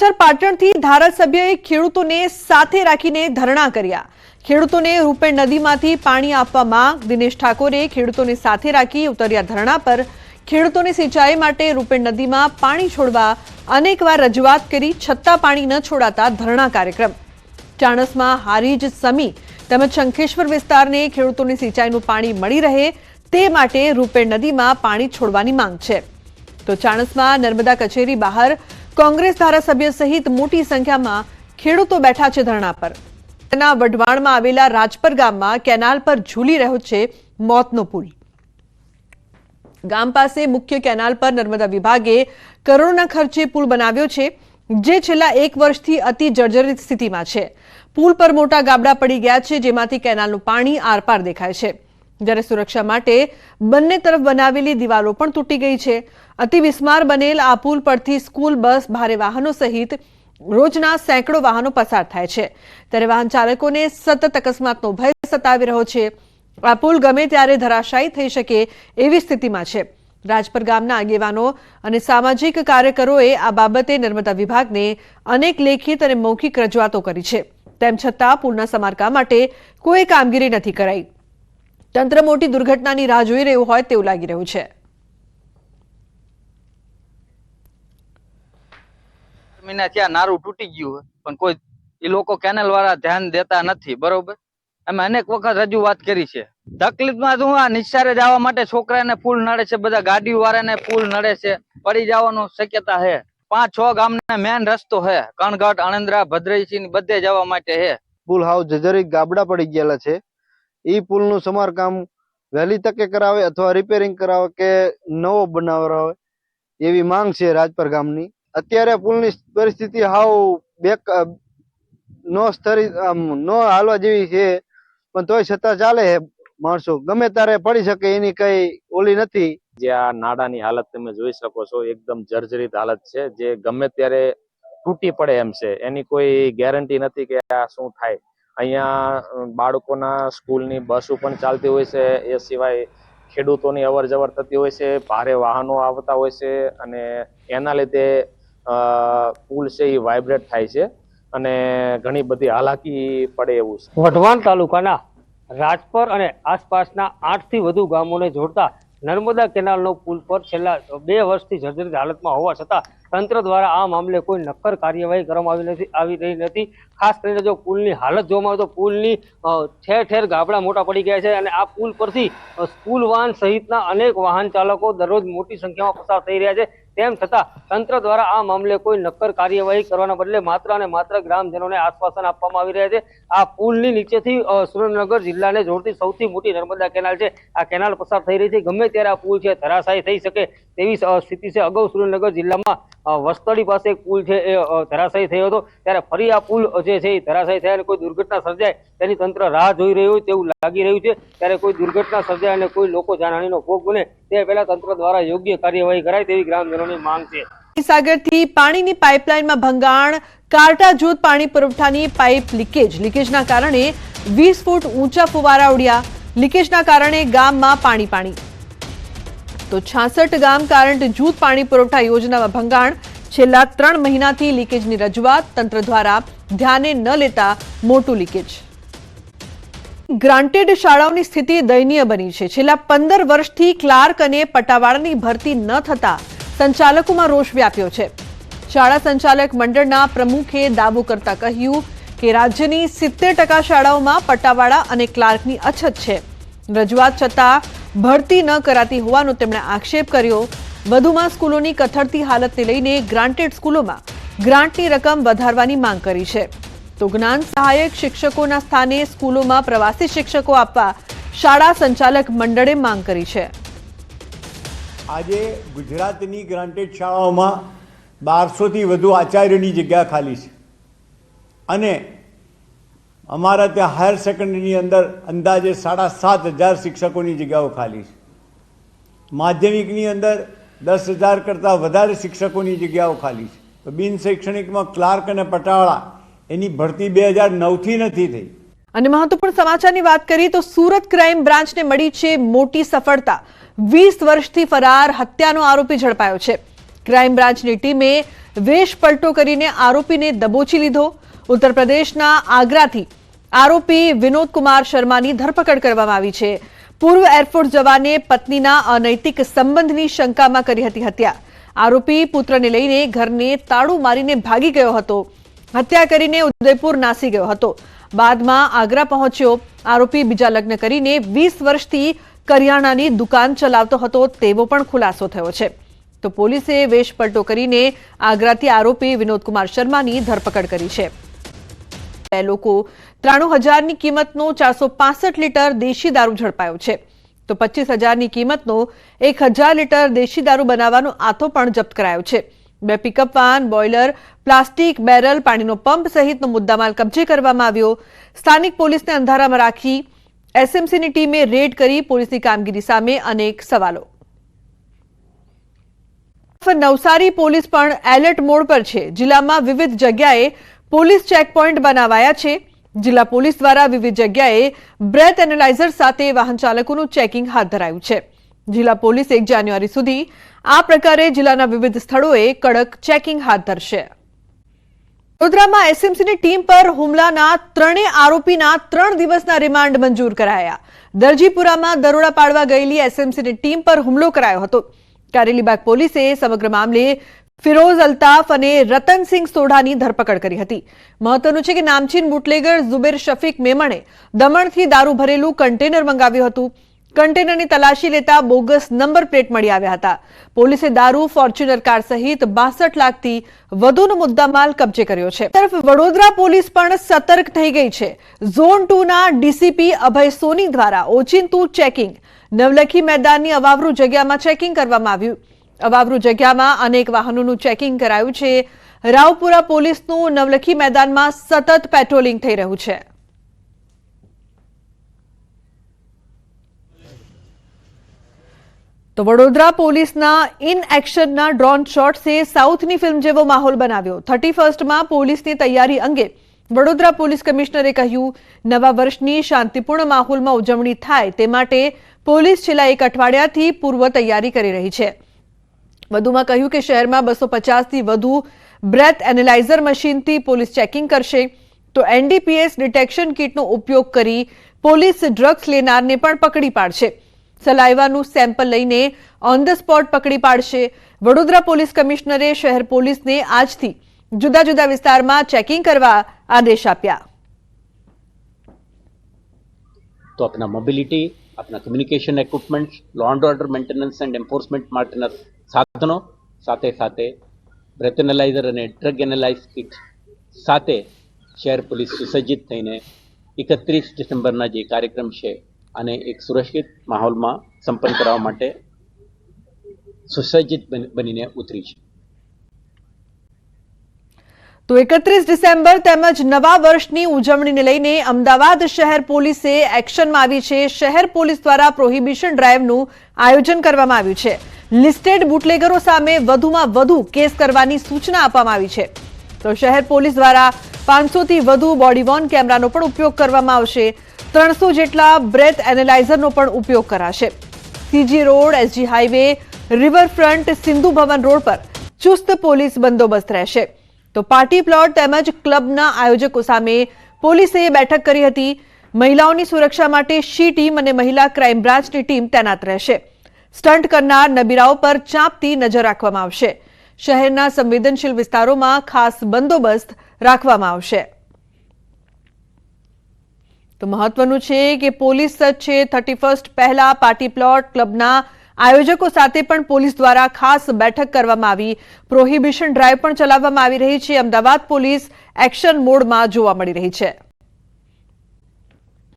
પાટણથી ધારાસભ્યએ ખેડૂતોને સાથે રાખીને ધરણા કર્યા. ખેડૂતોને રૂપેણ નદીમાંથી પાણી આપવા માંગ દિનેશ ઠાકોરે ખેડૂતોને સાથે રાખી ઉતર્યા ધરણા પર. ખેડૂતોને સિંચાઈ માટે રૂપેણ નદીમાં પાણી છોડવા અનેકવાર રજૂઆત કરી, છતાં પાણી ન છોડાતા ધરણા કાર્યક્રમ. ચાણસમાં હારીજ સમી તેમજ શંખેશ્વર વિસ્તારને ખેડૂતોને સિંચાઈનું પાણી મળી રહે તે માટે રૂપેણ નદીમાં પાણી છોડવાની માંગ છે. તો ચાણસમાં નર્મદા કચેરી બહાર કોંગ્રેસ ધારાસભ્ય સહિત મોટી સંખ્યામાં ખેડૂતો બેઠા છે ધરણા પર. તેના વઢવાણમાં આવેલા રાજપર ગામમાં કેનાલ પર ઝૂલી રહ્યો છે મોતનો પુલ. ગામ પાસે મુખ્ય કેનાલ પર નર્મદા વિભાગે કરોડોના ખર્ચે પુલ બનાવ્યો છે, જે છેલ્લા એક વર્ષથી અતિ જર્જરિત સ્થિતિમાં છે. પુલ પર મોટા ગાબડા પડી ગયા છે, જેમાંથી કેનાલનું પાણી આરપાર દેખાય છે. જ્યારે સુરક્ષા માટે બંને તરફ બનાવેલી દિવાલો પણ તૂટી ગઈ છે. અતિ વિસ્માર બનેલ આ પુલ પરથી સ્કૂલ, બસ, ભારે વાહનો સહિત રોજના સેંકડો વાહનો પસાર થાય છે. ત્યારે વાહન ચાલકોને સતત અકસ્માતનો ભય સતાવી રહ્યો છે. આ પુલ ગમે ત્યારે ધરાશાયી થઈ શકે એવી સ્થિતિમાં છે. રાજપર ગામના આગેવાનો અને સામાજિક કાર્યકરોએ આ બાબતે નર્મદા વિભાગને અનેક લેખિત અને મૌખિક રજૂઆતો કરી છે. તેમ છતાં પુલના સમારકામ માટે કોઈ કામગીરી નથી કરાઈ. તંત્ર મોટી દુર્ઘટનાની રાહ જોઈ રહ્યું હોય તેવું લાગી રહ્યું છે. મહિના થયા નારું તૂટી ગયું પણ કોઈ એ લોકો કેનલ વાળા ધ્યાન દેતા નથી બરોબર? અમે અનેક વખત રજૂઆત કરી છે. તકલીફમાં શું આ નિશાળે જવા માટે છોકરાને ફૂલ નડે છે બધા ગાડીઓ વાળાને પુલ નડે છે પડી જવાનું શક્યતા છે. પાંચ છ ગામના મેન રસ્તો છે કણગઢ અણંદ્રા ભદ્રસિંહ બધે જવા માટે છે. ભૂલ હાવ જજરી ગાબડા પડી ગયેલા છે. ઈ પુલનું સમારકામ વહેલી તકે કરાવે અથવા રિપેરિંગ કરાવે કે નવો બનાવરાવે એવી માંગ છે રાજપર ગામની. અત્યારે પુલની પરિસ્થિતિ હાવ બેક નો સ્તરી નો હાલવા જેવી છે, પણ તોય છતાં ચાલે છે માણસો. ગમે ત્યારે પડી શકે એની કઈ ઓલી નથી. જે આ નાડાની હાલત તમે જોઈ શકો છો, એકદમ જર્જરિત હાલત છે, જે ગમે ત્યારે તૂટી પડે એમ છે. એની કોઈ ગેરંટી નથી કે આ શું થાય. અહીંયા બાળકોના સ્કૂલની બસો પણ ચાલતી હોય છે. એ સિવાય ખેડૂતોની અવર જવર થતી હોય છે, ભારે વાહનો આવતા હોય છે અને એના લીધે પુલ છે એ વાઇબ્રેટ થાય છે અને ઘણી બધી હાલાકી પડે એવું છે. વઢવાણ તાલુકાના રાજપર અને આસપાસના આઠથી વધુ ગામોને જોડતા નર્મદા કેનાલનો પુલ પર છેલ્લા બે વર્ષથી જર્જરિત હાલતમાં હોવા છતાં તંત્ર દ્વારા આ મામલે કોઈ નક્કર કાર્યવાહી કરવામાં આવી નથી, આવી રહી નથી. ખાસ કરીને જો પુલની હાલત જોવામાં આવે તો પુલની ઠેર ઠેર ગાબડા મોટા પડી ગયા છે અને આ પુલ પરથી સ્કૂલ વાહન સહિતના અનેક વાહન ચાલકો દરરોજ મોટી સંખ્યામાં પસાર થઈ રહ્યા છે. તેમ છતાં તંત્ર દ્વારા આ મામલે કોઈ નક્કર કાર્યવાહી કરવાના બદલે માત્ર અને માત્ર ગ્રામજનોને આશ્વાસન આપવામાં આવી રહ્યા છે. આ પુલની નીચેથી સુરેન્દ્રનગર જિલ્લાને જોડતી સૌથી મોટી નર્મદા કેનાલ છે. આ કેનાલ પસાર થઈ રહી છે. ગમે ત્યારે આ પુલ છે, ધરાશાયી થઈ શકે તેવી સ્થિતિ છે. અગાઉ સુરેન્દ્રનગર જિલ્લામાં વસ્તડી પાસે પુલ છે, એ ધરાશાયી થયો હતો. ત્યારે ફરી આ પુલ જે છે, એ ધરાશાયી થયા અને કોઈ દુર્ઘટના સર્જાય, તેની તંત્ર રાહ જોઈ રહ્યું તેવું લાગી રહ્યું છે. ત્યારે કોઈ દુર્ઘટના સર્જાય અને કોઈ લોકો જાનહાનીનો ભોગ બને, તે પહેલા તંત્ર દ્વારા યોગ્ય કાર્યવાહી કરાય તેવી ગ્રામજનોની માંગ છે. સાગરથી પાણીની પાઇપલાઇનમાં ભંગાણ કારટા જૂથ પાણી પુરવઠાની પાઇપ લીકેજ, લીકેજના કારણે વીસ ફૂટ ઊંચા ફુવારા ઉડ્યા. લીકેજના કારણે ગામમાં પાણી પાણી તો છાસઠ ગામ કારણ જૂથ પાણી પુરવઠા યોજનામાં ભંગાણ. છેલ્લા ત્રણ મહિનાથી લીકેજની રજૂઆત. તંત્ર દ્વારા ધ્યાને ન લેતા મોટું લીકેજ. ગ્રાન્ટેડ શાળાઓની સ્થિતિ દયનીય બની છે. છેલ્લા પંદર વર્ષથી ક્લાર્ક અને પટાવાળાની ભરતી ન થતા સંચાલકોમાં રોષ વ્યાપ્યો છે. શાળા સંચાલક મંડળના પ્રમુખે દાવો કરતા કહ્યું કે રાજ્યની સિત્તેર ટકા શાળાઓમાં પટાવાળા અને ક્લાર્કની અછત છે. રજૂઆત છતાં ભરતી ન કરાતી હોવાનો તેમણે આક્ષેપ કર્યો. વધુમાં સ્કૂલોની કથળતી હાલતને લઈને ગ્રાન્ટેડ સ્કૂલોમાં ગ્રાન્ટની રકમ વધારવાની માંગ કરી છે. તો જ્ઞાન સહાયક શિક્ષકોના સ્થાને સ્કૂલોમાં પ્રવાસી શિક્ષકો આપવા શાળા સંચાલક મંડળે માંગ કરી છે. આજે ગુજરાતની ગ્રાન્ટેડ શાળાઓમાં બારસોથી વધુ આચાર્યની જગ્યા ખાલી છે. અને અમારા ત્યાં હાયર સેકન્ડરીની અંદર અંદાજે સાડા સાત હજાર શિક્ષકોની જગ્યાઓ ખાલી છે. માધ્યમિકની અંદર દસ હજાર કરતાં વધારે શિક્ષકોની જગ્યાઓ ખાલી છે. તો બિન શૈક્ષણિકમાં ક્લાર્ક અને પટાવાળા એની ભરતી બે હજાર નવથી નથી થઈ. અને મહત્વપૂર્ણ સમાચારની વાત કરીએ તો સુરત ક્રાઇમ બ્રાન્ચને મળી છે મોટી સફળતા. વીસ વર્ષથી ફરાર હત્યાનો આરોપી ઝડપાયો છે. ક્રાઇમ બ્રાન્ચની ટીમે વેશ પલટો કરીને આરોપીને દબોચી લીધો. ઉત્તર પ્રદેશના આગ્રાથી આરોપી વિનોદ કુમાર શર્માની ધરપકડ કરવામાં આવી છે. પૂર્વ એરફોર્સ જવાને પત્નીના અનૈતિક સંબંધની શંકામાં કરી હતી હત્યા. આરોપી પુત્રને લઈને ઘરને તાળું મારીને ભાગી ગયો હતો. હત્યા કરીને ઉદયપુર નાસી ગયો હતો. બાદમાં આગ્રા પહોંચ્યો. આરોપી બીજા લગ્ન કરીને વીસ વર્ષથી કરિયાણાની દુકાન ચલાવતો હતો તેવો પણ ખુલાસો થયો છે. તો પોલીસે વેશ પલટો કરીને આગ્રાથી આરોપી વિનોદ કુમાર શર્માની ધરપકડ કરી છે. બે લોકો. ત્રાણું હજારની કિંમતનો ચારસો પાસઠ લીટર દેશી દારૂ ઝડપાયો છે. તો પચીસ હજારની કિંમતનો એક હજાર લીટર દેશી દારૂ બનાવવાનો આથો પણ જપ્ત કરાયો છે. બે pickup van boiler plastic barrel પાણીનો પંપ સહિતનો મુદ્દામાલ કબજે કરવામાં આવ્યો. સ્થાનિક પોલીસને અંધારામાં રાખી એસએમસીની ટીમે રેડ કરી પોલીસની કામગીરી સામે અનેક સવાલો. નવસારી પોલીસ પણ એલર્ટ મોડ પર છે. જિલ્લામાં વિવિધ જગ્યાએ પોલીસ ચેકપોઇન્ટ બનાવાયા છે. જિલ્લા પોલીસ દ્વારા વિવિધ જગ્યાએ બ્રેથ એનાલાઇઝર સાથે વાહન ચાલકોનું ચેકિંગ હાથ ધરાયું છે. જિલ્લા પોલીસ એક જાન્યુઆરી સુધી આ પ્રકારે જિલ્લાના વિવિધ સ્થળોએ કડક ચેકિંગ હાથ ધરશે. વડોદરામાં એસએમસીની ટીમ પર હુમલાના ત્રણેય આરોપીના ત્રણ દિવસના રિમાન્ડ મંજૂર કરાયા. દરજીપુરામાં દરોડા પાડવા ગયેલી એસએમસીની ટીમ પર હુમલો કરાયો હતો. કારેલીબાગ પોલીસે સમગ્ર મામલે ફિરોઝ અલ્તાફ અને રતનસિંહ સોઢાની ધરપકડ કરી હતી. મહત્વનું છે કે નામચીન બુટલેગર ઝુબેર શફીક મેમણે દમણથી દારૂ ભરેલું કન્ટેનર મંગાવ્યું હતું. કન્ટેનરની તલાશી લેતા બોગસ નંબર પ્લેટ મળી આવ્યા હતા. પોલીસે દારૂ, ફોર્ચ્યુનર કાર સહિત બાસઠ લાખથી વધુનો મુદ્દામાલ કબજે કર્યો છે. તરફ વડોદરા પોલીસ પણ સતર્ક થઈ ગઈ છે. ઝોન ટુ ના ડીસીપી અભય સોની દ્વારા ઓચિંતું ચેકિંગ. નવલખી મેદાનની અવાવરૂ જગ્યામાં ચેકિંગ કરવામાં આવ્યું. અવાવરૂ જગ્યામાં અનેક વાહનોનું ચેકિંગ કરાયું છે. રાવપુરા પોલીસનું નવલખી મેદાનમાં સતત પેટ્રોલિંગ થઈ રહ્યું છે. તો વડોદરા પોલીસના ઇન એક્શનના ડ્રોન શોટ્સે સાઉથની ફિલ્મ જેવો માહોલ બનાવ્યો. થર્ટી ફર્સ્ટમાં પોલીસની તૈયારી અંગે વડોદરા પોલીસ કમિશનરે કહ્યું, નવા વર્ષની શાંતિપૂર્ણ માહોલમાં ઉજવણી થાય તે માટે પોલીસ છેલ્લા એક અઠવાડિયાથી પૂર્વ તૈયારી કરી રહી છે. વધુમાં કહ્યું કે શહેરમાં બસો પચાસથી વધુ બ્રેથ એનાલાઇઝર મશીનથી પોલીસ ચેકિંગ કરશે. તો એનડીપીએસ ડિટેક્શન કિટનો ઉપયોગ કરી પોલીસ ડ્રગ્સ લેનારને પણ પકડી પાડશે. સલાઈવાનું સેમ્પલ લઈને ઓન ધ સ્પોટ પકડી પાડશે. વડોદરા પોલીસ કમિશનરે શહેર પોલીસને આજથી જુદા જુદા વિસ્તારમાં ચેકિંગ કરવા આદેશ આપ્યા. તો આપણા મોબિલિટી આપણા communication equipment law and order maintenance and enforcement માટેના સાધનો, સાથે સાથે બ્રેથ એનાલાઇઝર અને ડ્રગ એનાલાઇઝ કિટ સાથે શહેર પોલીસ સુસજ્જિત થઈને એકત્રીસ ડિસેમ્બરના જે કાર્યક્રમ છે અને એક સુરક્ષિત માહોલમાં સંપન્ન કરવા માટે સુસજ્જિત બનીને ઉતરી છે. તો એકત્રીસ ડિસેમ્બર તેમજ નવા વર્ષની ઉજવણીને લઈને અમદાવાદ શહેર પોલીસે એક્શનમાં આવી છે. શહેર પોલીસ દ્વારા પ્રોહિબિશન ડ્રાઈવનું આયોજન કરવામાં આવ્યું છે. લિસ્ટેડ બુટલેગરો સામે વધુમાં વધુ કેસ કરવાની સૂચના આપવામાં આવી છે. તો શહેર પોલીસ દ્વારા પાંચસોથી વધુ બોડીવોર્ન કેમેરાનો પણ ઉપયોગ કરવામાં આવશે. ત્રણસો જેટલા બ્રેથ એનાલાઇઝરનો પણ ઉપયોગ કરાશે. CG road, SG highway riverfront, Sindhu Bhavan road પર ચુસ્ત પોલીસ બંદોબસ્ત રહેશે. તો પાર્ટી પ્લોટ તેમજ ક્લબના આયોજકો સામે પોલીસે બેઠક કરી હતી. મહિલાઓની સુરક્ષા માટે શી ટીમ અને મહિલા ક્રાઇમ બ્રાન્ચની ટીમ તૈનાત રહેશે. સ્ટન્ટ કરનાર નબીરાઓ પર ચાંપતી નજર રાખવામાં આવશે. શહેરના સંવેદનશીલ વિસ્તારોમાં ખાસ બંદોબસ્ત રાખવામાં આવશે. તો મહત્વનું છે કે પોલીસ છે થર્ટી ફર્સ્ટ પહેલા પાર્ટી પ્લોટ ક્લબના આયોજકો સાથે પણ પોલીસ દ્વારા ખાસ બેઠક કરવામાં આવી. પ્રોહિબિશન ડ્રાઈવ પણ ચલાવવામાં આવી રહી છે. અમદાવાદ પોલીસ એક્શન મોડમાં જોવા મળી રહી છે.